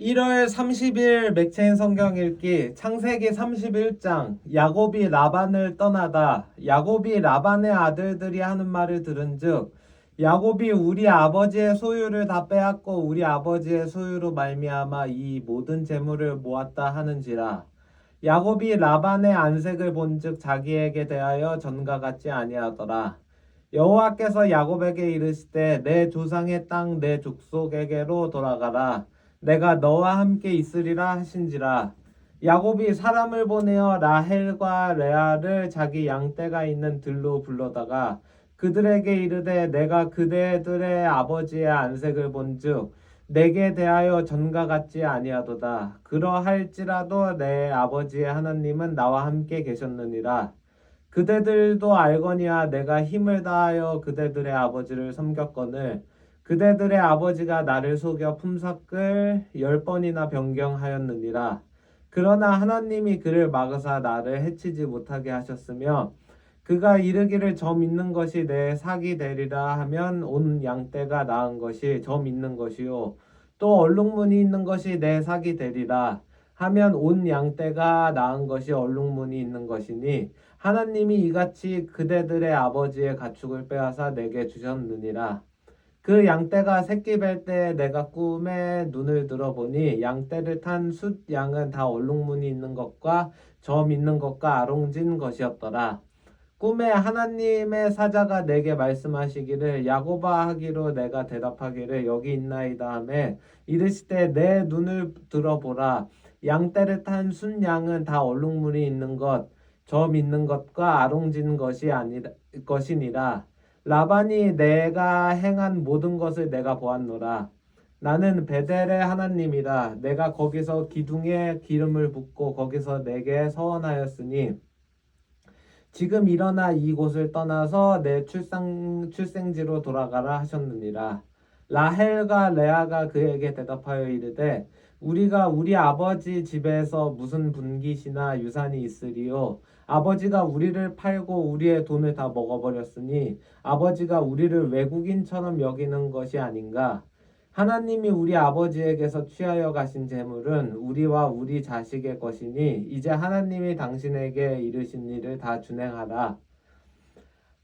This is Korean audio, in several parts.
1월 30일 맥체인 성경 읽기 창세기 31장 야곱이 라반을 떠나다. 야곱이 라반의 아들들이 하는 말을 들은즉 야곱이 우리 아버지의 소유를 다 빼앗고 우리 아버지의 소유로 말미암아 이 모든 재물을 모았다 하는지라. 야곱이 라반의 안색을 본즉 자기에게 대하여 전과 같지 아니하더라. 여호와께서 야곱에게 이르시되 내 조상의 땅 내 족속에게로 돌아가라 내가 너와 함께 있으리라 하신지라. 야곱이 사람을 보내어 라헬과 레아를 자기 양떼가 있는 들로 불러다가 그들에게 이르되 내가 그대들의 아버지의 안색을 본즉 내게 대하여 전과 같지 아니하도다. 그러할지라도 내 아버지의 하나님은 나와 함께 계셨느니라. 그대들도 알거니와 내가 힘을 다하여 그대들의 아버지를 섬겼거늘 그대들의 아버지가 나를 속여 품삯을 열 번이나 변경하였느니라. 그러나 하나님이 그를 막으사 나를 해치지 못하게 하셨으며 그가 이르기를 저 믿는 것이 내 사기 되리라 하면 온 양떼가 나은 것이 저 믿는 것이요 또 얼룩무늬 있는 것이 내 사기 되리라 하면 온 양떼가 나은 것이 얼룩무늬 있는 것이니 하나님이 이같이 그대들의 아버지의 가축을 빼앗아 내게 주셨느니라 그 양떼가 새끼 뵐 때 내가 꿈에 눈을 들어보니 양떼를 탄 숫 양은 다 얼룩무늬 있는 것과 점 있는 것과 아롱진 것이었더라. 꿈에 하나님의 사자가 내게 말씀하시기를 야고바 하기로 내가 대답하기를 여기 있나이다 하매 이르시되 내 눈을 들어보라 양떼를 탄 순양은 다 얼룩무늬 있는 것, 점 있는 것과 아롱진 것이 아니라 것이니라. 라반이 내가 행한 모든 것을 내가 보았노라. 나는 베델의 하나님이라. 내가 거기서 기둥에 기름을 붓고 거기서 내게 서원하였으니 지금 일어나 이곳을 떠나서 내 출생 출생지로 돌아가라 하셨느니라. 라헬과 레아가 그에게 대답하여 이르되 우리가 우리 아버지 집에서 무슨 분깃이나 유산이 있으리요 아버지가 우리를 팔고 우리의 돈을 다 먹어버렸으니 아버지가 우리를 외국인처럼 여기는 것이 아닌가? 하나님이 우리 아버지에게서 취하여 가신 재물은 우리와 우리 자식의 것이니 이제 하나님이 당신에게 이르신 일을 다 준행하라.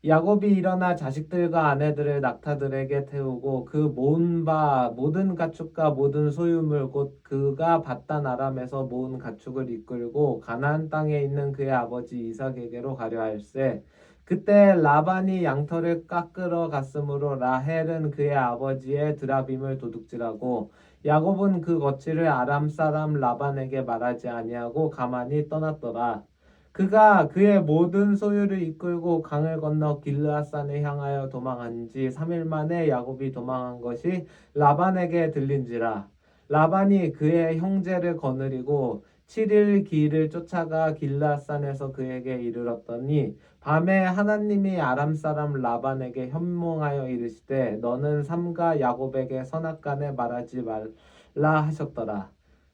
야곱이 일어나 자식들과 아내들을 낙타들에게 태우고 그 모은 바 모든 가축과 모든 소유물 곧 그가 바단 아람에서 모은 가축을 이끌고 가나안 땅에 있는 그의 아버지 이삭에게로 가려 할세. 그때 라반이 양털을 깎으러 갔으므로 라헬은 그의 아버지의 드라빔을 도둑질하고 야곱은 그 거취를 아람 사람 라반에게 말하지 아니하고 가만히 떠났더라 그가 그의 모든 소유를 이끌고 강을 건너 길르앗산에 향하여 도망한 지 3일 만에 야곱이 도망한 것이 라반에게 들린지라. 라반이 그의 형제를 거느리고 7일 길을 쫓아가 길르앗산에서 그에게 이르렀더니 밤에 하나님이 아람 사람 라반에게 현몽하여 이르시되 너는 삼가 야곱에게 선악간에 말하지 말라 하셨더라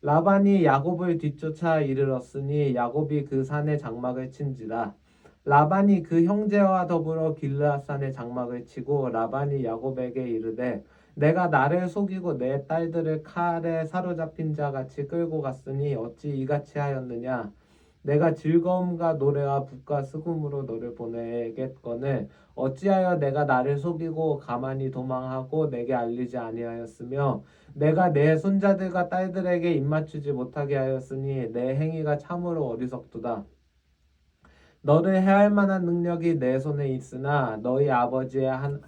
라반이 야곱을 뒤쫓아 이르렀으니 야곱이 그 산에 장막을 친지라. 라반이 그 형제와 더불어 길르앗산에 장막을 치고 라반이 야곱에게 이르되 내가 나를 속이고 내 딸들을 칼에 사로잡힌 자 같이 끌고 갔으니 어찌 이같이 하였느냐 내가 즐거움과 노래와 붓과 수금으로 너를 보내겠거늘 어찌하여 내가 나를 속이고 가만히 도망하고 내게 알리지 아니하였으며 내가 내 손자들과 딸들에게 입맞추지 못하게 하였으니 내 행위가 참으로 어리석도다. 너를 해할 만한 능력이 내 손에 있으나 너희 아버지의 한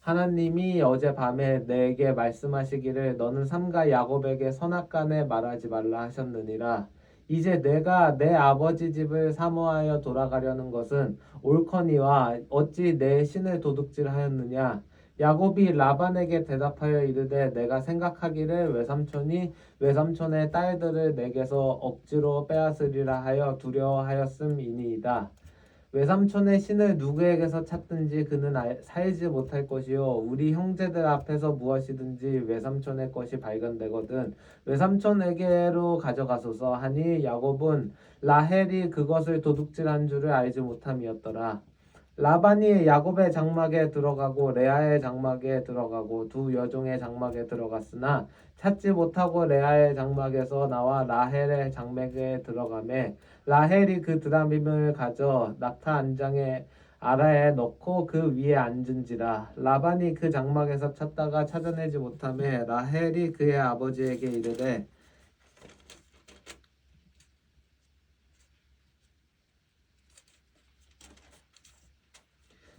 하나님이 어젯밤에 내게 말씀하시기를 너는 삼가 야곱에게 선악간에 말하지 말라 하셨느니라. 이제 내가 내 아버지 집을 사모하여 돌아가려는 것은 옳거니와 어찌 내 신을 도둑질하였느냐 야곱이 라반에게 대답하여 이르되 내가 생각하기를 외삼촌이 외삼촌의 딸들을 내게서 억지로 빼앗으리라 하여 두려워하였음이니이다. 외삼촌의 신을 누구에게서 찾든지 그는 알, 살지 못할 것이요. 우리 형제들 앞에서 무엇이든지 외삼촌의 것이 발견되거든 외삼촌에게로 가져가소서. 하니 야곱은 라헬이 그것을 도둑질한 줄을 알지 못함이었더라. 라반이 야곱의 장막에 들어가고 레아의 장막에 들어가고 두 여종의 장막에 들어갔으나 찾지 못하고 레아의 장막에서 나와 라헬의 장막에 들어가매 라헬이 그 드라밈을 가져 낙타 안장에 아라에 넣고 그 위에 앉은지라 라반이 그 장막에서 찾다가 찾아내지 못하매 라헬이 그의 아버지에게 이르되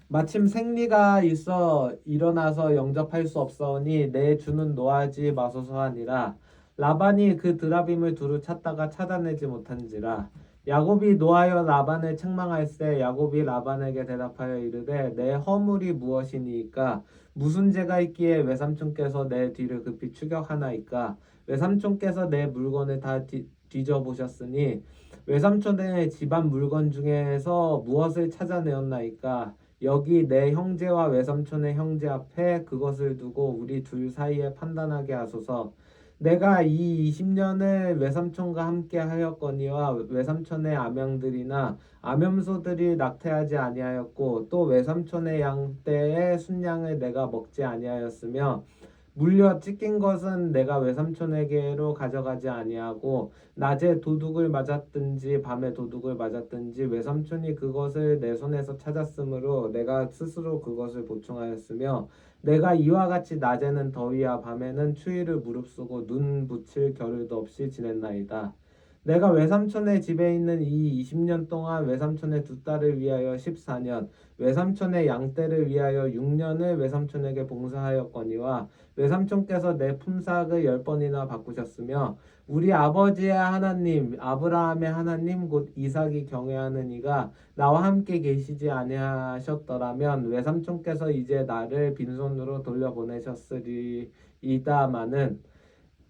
마침 생리가 있어 일어나서 영접할 수 없사오니 내 주는 노하지 마소서 하니라. 라반이 그 드라빔을 두루 찾다가 찾아내지 못한지라 야곱이 노하여 라반을 책망할세 야곱이 라반에게 대답하여 이르되 내 허물이 무엇이니이까? 무슨 죄가 있기에 외삼촌께서 내 뒤를 급히 추격하나이까? 외삼촌께서 내 물건을 다 뒤, 뒤져보셨으니 외삼촌의 집안 물건 중에서 무엇을 찾아내었나이까? 여기 내 형제와 외삼촌의 형제 앞에 그것을 두고 우리 둘 사이에 판단하게 하소서. 내가 이 20년을 외삼촌과 함께 하였거니와 외삼촌의 암양들이나 암염소들이 낙태하지 아니하였고 또 외삼촌의 양 떼의 순양을 내가 먹지 아니하였으며 물려 찢긴 것은 내가 외삼촌에게로 가져가지 아니하고 낮에 도둑을 맞았든지 밤에 도둑을 맞았든지 외삼촌이 그것을 내 손에서 찾았으므로 내가 스스로 그것을 보충하였으며 내가 이와 같이 낮에는 더위와 밤에는 추위를 무릅쓰고 눈 붙일 겨를도 없이 지냈나이다. 내가 외삼촌의 집에 있는 이 20년 동안 외삼촌의 두 딸을 위하여 14년, 외삼촌의 양떼를 위하여 6년을 외삼촌에게 봉사하였거니와 외삼촌께서 내 품삯을 열 번이나 바꾸셨으며 우리 아버지의 하나님 아브라함의 하나님 곧 이삭이 경외하는 이가 나와 함께 계시지 아니하셨더라면 외삼촌께서 이제 나를 빈손으로 돌려보내셨으리이다마는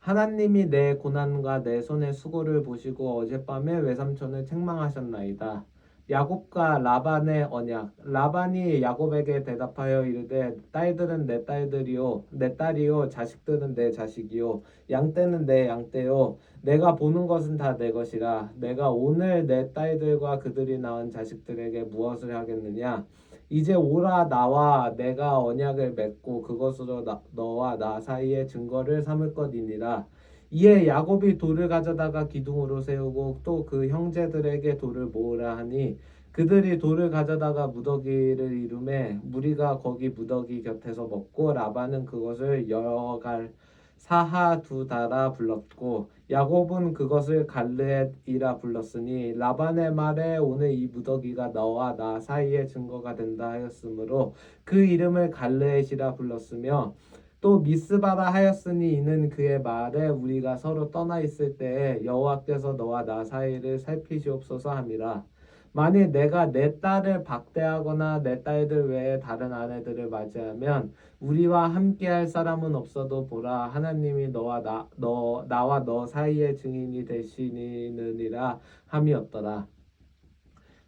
하나님이 내 고난과 내 손의 수고를 보시고 어젯밤에 외삼촌을 책망하셨나이다. 야곱과 라반의 언약. 라반이 야곱에게 대답하여 이르되 딸들은 내 딸들이요 내 딸이요 자식들은 내 자식이요 양떼는 내 양떼요 내가 보는 것은 다 내 것이라 내가 오늘 내 딸들과 그들이 낳은 자식들에게 무엇을 하겠느냐 이제 오라 나와 내가 언약을 맺고 그것으로 나, 너와 나 사이에 증거를 삼을 것이니라. 이에 야곱이 돌을 가져다가 기둥으로 세우고 또 그 형제들에게 돌을 모으라 하니 그들이 돌을 가져다가 무더기를 이루매 무리가 거기 무더기 곁에서 먹고 라반은 그것을 여갈 사하 두다라 불렀고 야곱은 그것을 갈르엣이라 불렀으니 라반의 말에 오늘 이 무더기가 너와 나 사이의 증거가 된다 하였으므로 그 이름을 갈르엣이라 불렀으며 또 미스바라 하였으니 이는 그의 말에 우리가 서로 떠나 있을 때에 여호와께서 너와 나 사이를 살피시옵소서 함이라 만일 내가 내 딸을 박대하거나 내 딸들 외에 다른 아내들을 맞이하면 우리와 함께할 사람은 없어도 보라 하나님이 너와 나, 너 나와 너 사이의 증인이 되시느니라 함이었더라.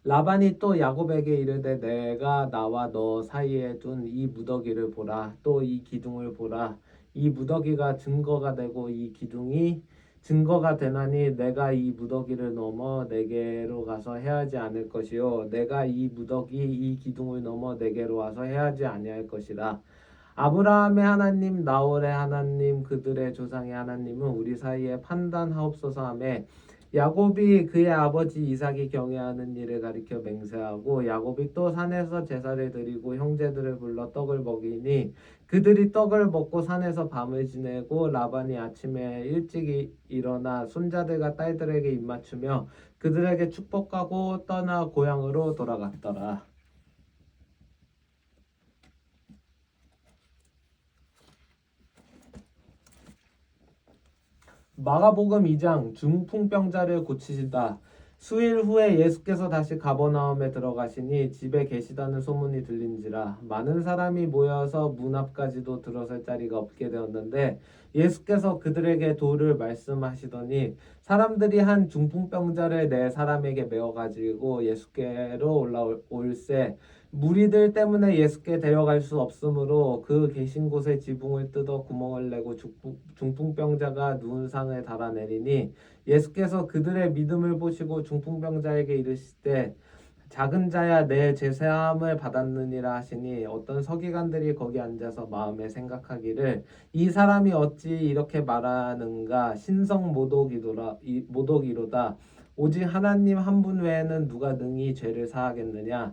라반이 또 야곱에게 이르되 내가 나와 너 사이에 둔 이 무더기를 보라 또 이 기둥을 보라. 이 무더기가 증거가 되고 이 기둥이 증거가 되나니 내가 이 무더기를 넘어 내게로 가서 해하지 않을 것이요. 내가 이 무더기 이 기둥을 넘어 내게로 와서 해하지 아니할 것이라. 아브라함의 하나님 나홀의 하나님 그들의 조상의 하나님은 우리 사이에 판단하옵소서 하며 야곱이 그의 아버지 이삭이 경외하는 일을 가리켜 맹세하고 야곱이 또 산에서 제사를 드리고 형제들을 불러 떡을 먹이니 그들이 떡을 먹고 산에서 밤을 지내고 라반이 아침에 일찍 일어나 손자들과 딸들에게 입맞추며 그들에게 축복하고 떠나 고향으로 돌아갔더라. 마가복음 2장 중풍병자를 고치시다. 수일 후에 예수께서 다시 가버나움에 들어가시니 집에 계시다는 소문이 들린지라 많은 사람이 모여서 문 앞까지도 들어설 자리가 없게 되었는데 예수께서 그들에게 도를 말씀하시더니 사람들이 한 중풍병자를 네 사람에게 메어 가지고 예수께로 올라올세 무리들 때문에 예수께 데려갈 수 없으므로 그 계신 곳에 지붕을 뜯어 구멍을 내고 중풍병자가 누운 상을 달아내리니 예수께서 그들의 믿음을 보시고 중풍병자에게 이르시되 작은 자야 내 제사함을 받았느니라 하시니 어떤 서기관들이 거기 앉아서 마음에 생각하기를 이 사람이 어찌 이렇게 말하는가? 신성 모독이도라 이- 모독이로다. 오직 하나님 한 분 외에는 누가 능히 죄를 사하겠느냐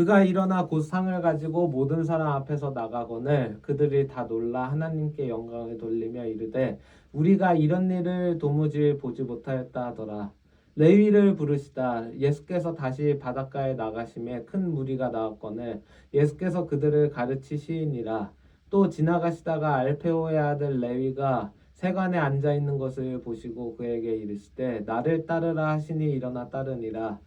그가 일어나 곧 상을 가지고 모든 사람 앞에서 나가거늘 그들이 다 놀라 하나님께 영광을 돌리며 이르되 우리가 이런 일을 도무지 보지 못하였다 하더라. 레위를 부르시다. 예수께서 다시 바닷가에 나가심에 큰 무리가 나왔거늘 예수께서 그들을 가르치시니라. 또 지나가시다가 알페오의 아들 레위가 세관에 앉아 있는 것을 보시고 그에게 이르시되 나를 따르라 하시니 일어나 따르니라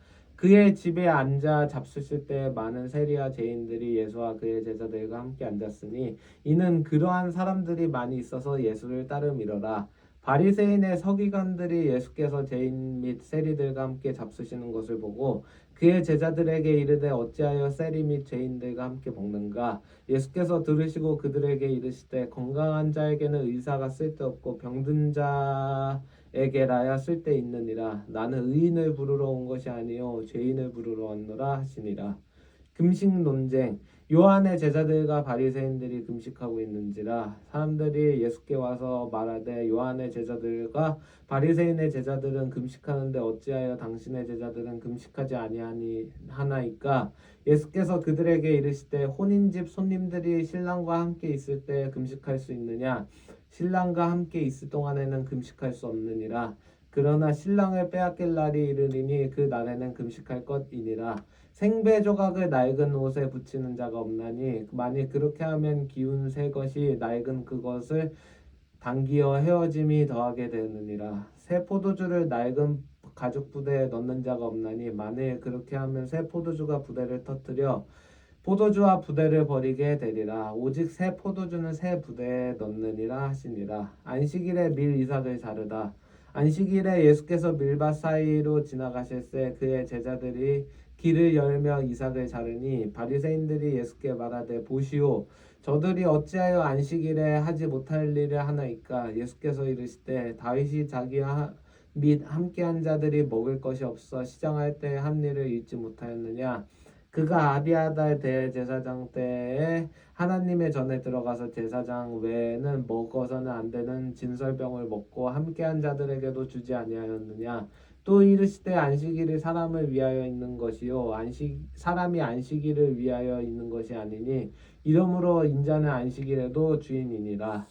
그의 집에 앉아 잡수실 때 많은 세리와 죄인들이 예수와 그의 제자들과 함께 앉았으니 이는 그러한 사람들이 많이 있어서 예수를 따름이러라. 바리새인의 서기관들이 예수께서 죄인 및 세리들과 함께 잡수시는 것을 보고 그의 제자들에게 이르되 어찌하여 세리 및 죄인들과 함께 먹는가 예수께서 들으시고 그들에게 이르시되 건강한 자에게는 의사가 쓸데없고 병든 자 에게 라야 쓸데 있느니라. 나는 의인을 부르러 온 것이 아니요 죄인을 부르러 왔노라 하시니라. 금식 논쟁. 요한의 제자들과 바리새인들이 금식하고 있는지라. 사람들이 예수께 와서 말하되 요한의 제자들과 바리새인의 제자들은 금식하는데 어찌하여 당신의 제자들은 금식하지 아니하니 하나이까? 예수께서 그들에게 이르시되 혼인집 손님들이 신랑과 함께 있을 때 금식할 수 있느냐 신랑과 함께 있을 동안에는 금식할 수 없느니라. 그러나 신랑을 빼앗길 날이 이르리니 그 날에는 금식할 것이니라. 생배 조각을 낡은 옷에 붙이는 자가 없나니 만일 그렇게 하면 기운 새 것이 낡은 그것을 당기어 헤어짐이 더하게 되느니라. 새 포도주를 낡은 가죽 부대에 넣는 자가 없나니 만일 그렇게 하면 새 포도주가 부대를 터뜨려 포도주와 부대를 버리게 되리라. 오직 새 포도주는 새 부대에 넣느니라 하시니라. 안식일에 밀 이삭을 자르다. 안식일에 예수께서 밀밭 사이로 지나가실새 그의 제자들이 길을 열며 이삭을 자르니 바리새인들이 예수께 말하되 보시오. 저들이 어찌하여 안식일에 하지 못할 일을 하나이까? 예수께서 이르시되 다윗이 자기와 및 함께한 자들이 먹을 것이 없어 시장할 때 한 일을 잊지 못하였느냐 그가 아비아달 대제사장 때에 하나님의 전에 들어가서 제사장 외에는 먹어서는 안 되는 진설병을 먹고 함께한 자들에게도 주지 아니하였느냐? 또 이르시되 안식일이 사람을 위하여 있는 것이요 안식 사람이 안식일을 위하여 있는 것이 아니니 이러므로 인자는 안식일에도 주인이니라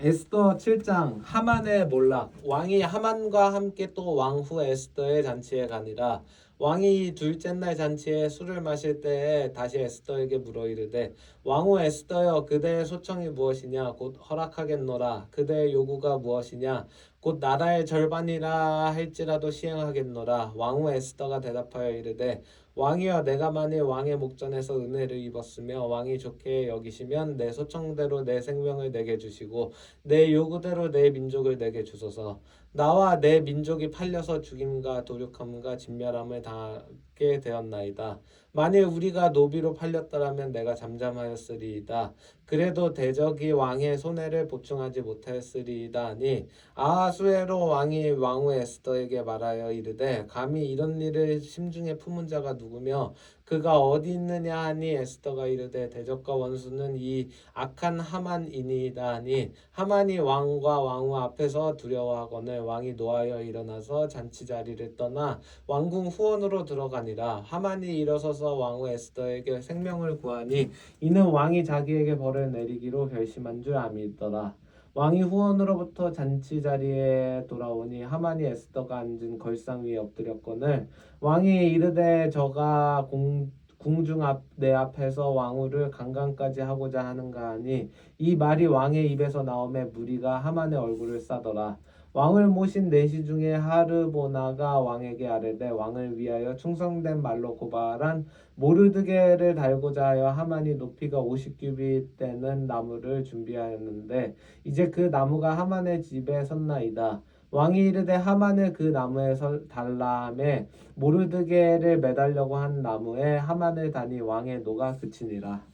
에스더 7장 하만의 몰락. 왕이 하만과 함께 또 왕후 에스더의 잔치에 가니라. 왕이 둘째 날 잔치에 술을 마실 때에 다시 에스더에게 물어 이르되 왕후 에스더여 그대의 소청이 무엇이냐? 곧 허락하겠노라. 그대의 요구가 무엇이냐 곧 나라의 절반이라 할지라도 시행하겠노라. 왕후 에스더가 대답하여 이르되 왕이여 내가 만일 왕의 목전에서 은혜를 입었으며 왕이 좋게 여기시면 내 소청대로 내 생명을 내게 주시고 내 요구대로 내 민족을 내게 주소서. 나와 내 민족이 팔려서 죽임과 도륙함과 진멸함을 당하 게 되었나이다. 만일 우리가 노비로 팔렸더라면 내가 잠잠하였으리이다. 그래도 대적이 왕의 손해를 보충하지 못하였으리이다니 아하수에로 왕이 왕후 에스더에게 말하여 이르되 감히 이런 일을 심중에 품은 자가 누구며 그가 어디 있느냐 하니 에스더가 이르되 대적과 원수는 이 악한 하만이니이다 하니 하만이 왕과 왕후 앞에서 두려워하거늘 왕이 노하여 일어나서 잔치 자리를 떠나 왕궁 후원으로 들어가니라. 하만이 일어서서 왕후 에스더에게 생명을 구하니 이는 왕이 자기에게 벌을 내리기로 결심한 줄 아미더라 왕이 후원으로부터 잔치 자리에 돌아오니 하만이 에스더가 앉은 걸상 위에 엎드렸거늘 왕이 이르되 저가 공, 궁중 앞 내 앞에서 왕후를 강간까지 하고자 하는가 하니 이 말이 왕의 입에서 나오매 무리가 하만의 얼굴을 싸더라 왕을 모신 내시 중에 하르보나가 왕에게 아뢰되 왕을 위하여 충성된 말로 고발한 모르드게를 달고자 하여 하만이 높이가 50규빗 되는 나무를 준비하였는데 이제 그 나무가 하만의 집에 섰나이다. 왕이 이르되 하만을 그 나무에 설 달라 함에 모르드게를 매달려고 한 나무에 하만을 다니 왕의 노가 그치니라.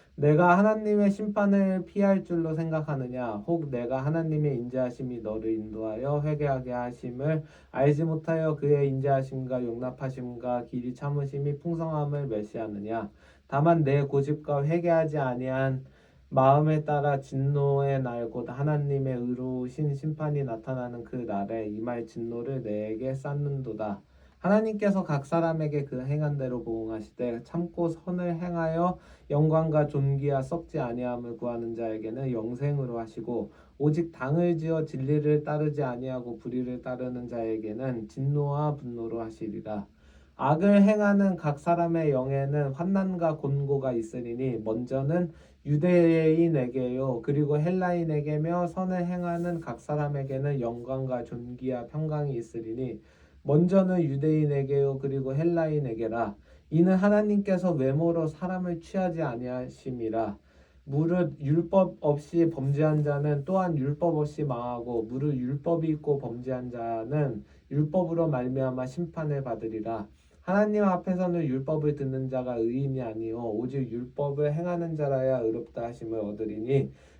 내가 하나님의 심판을 피할 줄로 생각하느냐? 혹 내가 하나님의 인자하심이 너를 인도하여 회개하게 하심을 알지 못하여 그의 인자하심과 용납하심과 길이 참으심이 풍성함을 메시하느냐? 다만 내 고집과 회개하지 아니한 마음에 따라 진노의 날 곧 하나님의 의로우신 심판이 나타나는 그 날에 임할 진노를 내게 쌓는도다 하나님께서 각 사람에게 그 행한 대로 보응하시되 참고 선을 행하여 영광과 존귀와 썩지 아니함을 구하는 자에게는 영생으로 하시고 오직 당을 지어 진리를 따르지 아니하고 불의를 따르는 자에게는 진노와 분노로 하시리라. 악을 행하는 각 사람의 영에는 환난과 곤고가 있으리니 먼저는 유대인에게요 그리고 헬라인에게며 선을 행하는 각 사람에게는 영광과 존귀와 평강이 있으리니 먼저는 유대인에게요 그리고 헬라인에게라. 이는 하나님께서 외모로 사람을 취하지 아니하심이라. 무릇 율법 없이 범죄한 자는 또한 율법 없이 망하고 무릇 율법이 있고 범죄한 자는 율법으로 말미암아 심판을 받으리라. 하나님 앞에서는 율법을 듣는 자가 의인이 아니요 오직 율법을 행하는 자라야 의롭다 하심을 얻으리니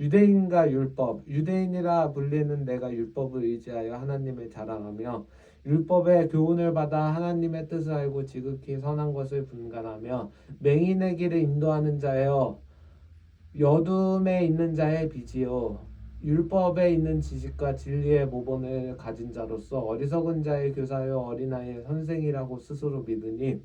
유대인과 율법, 유대인이라 불리는 내가 율법을 의지하여 하나님을 자랑하며 율법의 교훈을 받아 하나님의 뜻을 알고 지극히 선한 것을 분간하며 맹인의 길을 인도하는 자여 여둠에 있는 자의 빛이요. 율법에 있는 지식과 진리의 모본을 가진 자로서 어리석은 자의 교사요 어린아이의 선생이라고 스스로 믿으니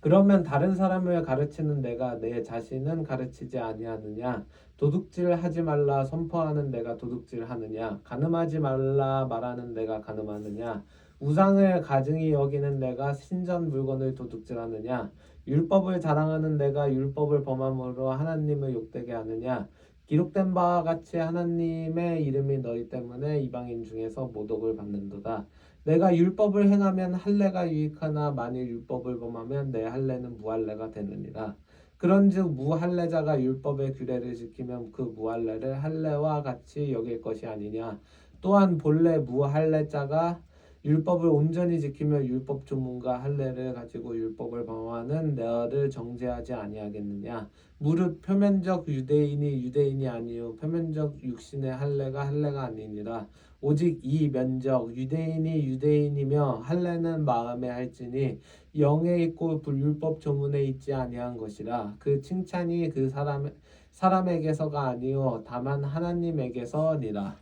그러면 다른 사람을 가르치는 내가 내 자신은 가르치지 아니하느냐? 도둑질 하지 말라 선포하는 내가 도둑질 하느냐? 가늠하지 말라 말하는 내가 가늠하느냐? 우상을 가증히 여기는 내가 신전 물건을 도둑질하느냐? 율법을 자랑하는 내가 율법을 범함으로 하나님을 욕되게 하느냐? 기록된 바와 같이 하나님의 이름이 너희 때문에 이방인 중에서 모독을 받는도다 내가 율법을 행하면 할례가 유익하나 만일 율법을 범하면 내 할례는 무할례가 되느니라. 그런즉 무할례자가 율법의 규례를 지키면 그 무할례를 할례와 같이 여길 것이 아니냐. 또한 본래 무할례자가 율법을 온전히 지키며 율법 조문과 할례를 가지고 율법을 범하는 너를 정죄하지 아니하겠느냐. 무릇 표면적 유대인이 유대인이 아니요. 표면적 육신의 할례가 할례가 아니니라 오직 이 면적 유대인이 유대인이며 할례는 마음에 할지니 영에 있고 불율법 조문에 있지 아니한 것이라. 그 칭찬이 그 사람 사람에게서가 아니요 다만 하나님에게서니라